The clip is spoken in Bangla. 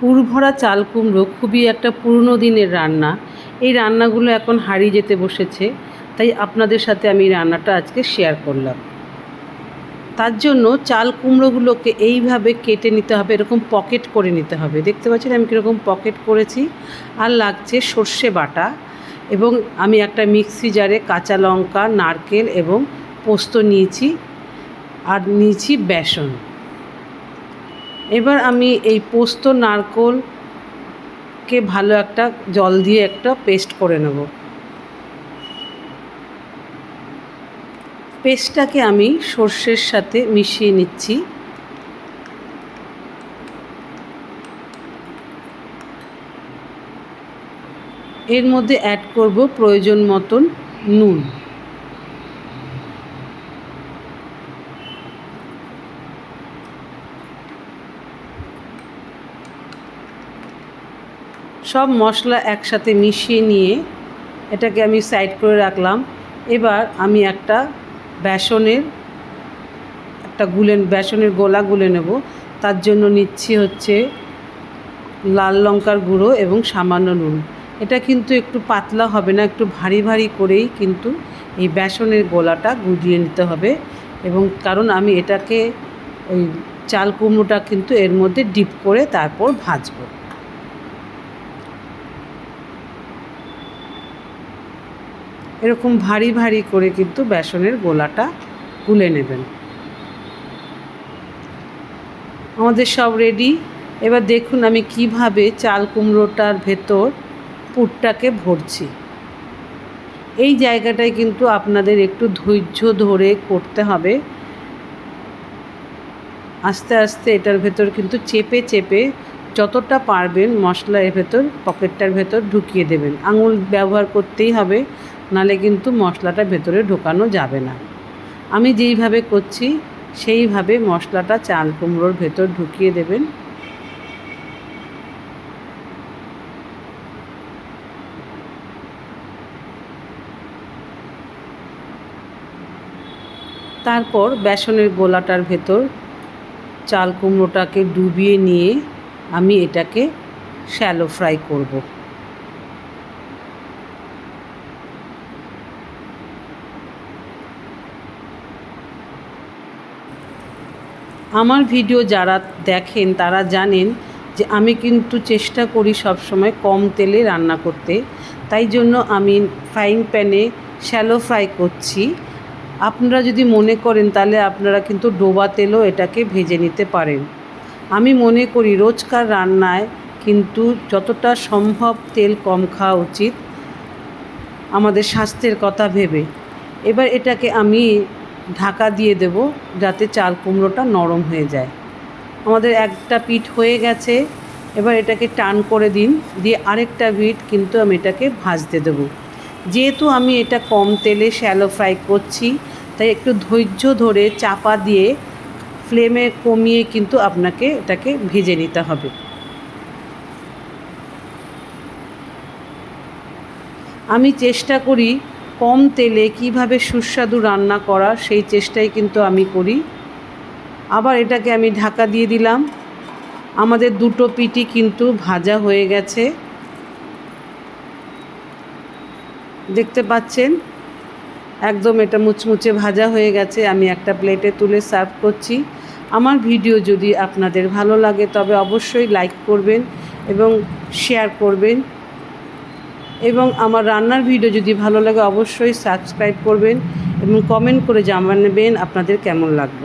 পুরভরা চাল কুমড়ো খুবই একটা পুরনো দিনের রান্না। এই রান্নাগুলো এখন হারিয়ে যেতে বসেছে, তাই আপনাদের সাথে আমি রান্নাটা আজকে শেয়ার করলাম। তার জন্য চাল কুমড়োগুলোকে এইভাবে কেটে নিতে হবে, এরকম পকেট করে নিতে হবে। দেখতে পাচ্ছেন আমি কীরকম পকেট করেছি। আর লাগছে সর্ষে বাটা এবং আমি একটা মিক্সি জারে কাঁচা লঙ্কা, নারকেল এবং পোস্ত নিয়েছি। আর নিয়েছি বেসন। এবার আমি এই পোস্ত নারকোলকে ভালো একটা জল দিয়ে একটা পেস্ট করে নেব। পেস্টটাকে আমি সর্ষের সাথে মিশিয়ে নিচ্ছি। এর মধ্যে অ্যাড করব প্রয়োজন মতন নুন। সব মশলা একসাথে মিশিয়ে নিয়ে এটাকে আমি সাইড করে রাখলাম। এবার আমি একটা বেসনের, একটা গুলেন, বেসনের গোলা গুলে নেব। তার জন্য নিচ্ছি হচ্ছে লাল লঙ্কার গুঁড়ো এবং সামান্য নুন। এটা কিন্তু একটু পাতলা হবে না, একটু ভারী ভারী করেই কিন্তু এই বেসনের গোলাটা গুলিয়ে নিতে হবে। এবং কারণ আমি এটাকে ওই চাল কুমড়োটা কিন্তু এর মধ্যে ডিপ করে তারপর ভাজবো। এরকম ভারী ভারী করে কিন্তু বেসনের গোলাটা গুলে নেবেন। আমাদের সব রেডি এবার দেখুন আমি কীভাবে চাল কুমড়োটার ভেতর পুরটাকে ভরছি। এই জায়গাটায় কিন্তু আপনাদের একটু ধৈর্য ধরে করতে হবে। আস্তে আস্তে এটার ভেতর কিন্তু চেপে চেপে যতটা পারবেন মশলা এর ভেতর, পকেটটার ভেতর ঢুকিয়ে দেবেন। আঙুল ব্যবহার করতেই হবে। নালে কিন্তু মশলাটা ভেতরে ঢোকানো যাবে না। আমি যেইভাবে করছি, সেইভাবে মশলাটা চাল কুমড়োর ভেতর ঢুকিয়ে দেবেন। তারপর বেসনের গোলাটার ভেতর চাল কুমড়োটাকে ডুবিয়ে নিয়ে আমি এটাকে শ্যালো ফ্রাই করব। আমার ভিডিও যারা দেখেন, তারা জানেন যে আমি কিন্তু চেষ্টা করি সবসময় কম তেলে রান্না করতে। তাই জন্য আমি ফ্রাইং প্যানে শ্যালো ফ্রাই করছি। আপনারা যদি মনে করেন, তাহলে আপনারা কিন্তু ডোবা তেলও এটাকে ভেজে নিতে পারেন। আমি মনে করি রোজকার রান্নায় কিন্তু যতটা সম্ভব তেল কম খাওয়া উচিত, আমাদের স্বাস্থ্যের কথা ভেবে। এবার এটাকে আমি ঢাকা দিয়ে দেব যাতে চাল কুমড়োটা নরম হয়ে যায়। আমাদের একটা পিঠ হয়ে গেছে, এবার এটাকে টান করে দিন, দিয়ে আরেকটা পিঠ কিন্তু আমি এটাকে ভাজতে দেবো। যেহেতু আমি এটা কম তেলে শ্যালো ফ্রাই করছি, তাই একটু ধৈর্য ধরে চাপা দিয়ে ফ্লেমে কমিয়ে কিন্তু আপনাকে এটাকে ভেজে নিতে হবে। আমি চেষ্টা করি কম তেলে কীভাবে সুস্বাদু রান্না করা সেই চেষ্টাই কিন্তু আমি করি। আবার এটাকে আমি ঢাকা দিয়ে দিলাম। আমাদের দুটো পিটি কিন্তু ভাজা হয়ে গেছে। দেখতে পাচ্ছেন? একদম এটা মুচমুচে ভাজা হয়ে গেছে। আমি একটা প্লেটে তুলে সার্ভ করছি। আমার ভিডিও যদি আপনাদের ভালো লাগে তবে অবশ্যই লাইক করবেন এবং শেয়ার করবেন। এবং আমার রান্নার ভিডিও যদি ভালো লাগে অবশ্যই সাবস্ক্রাইব করবেন এবং কমেন্ট করে জানাবেন আপনাদের কেমন লাগল।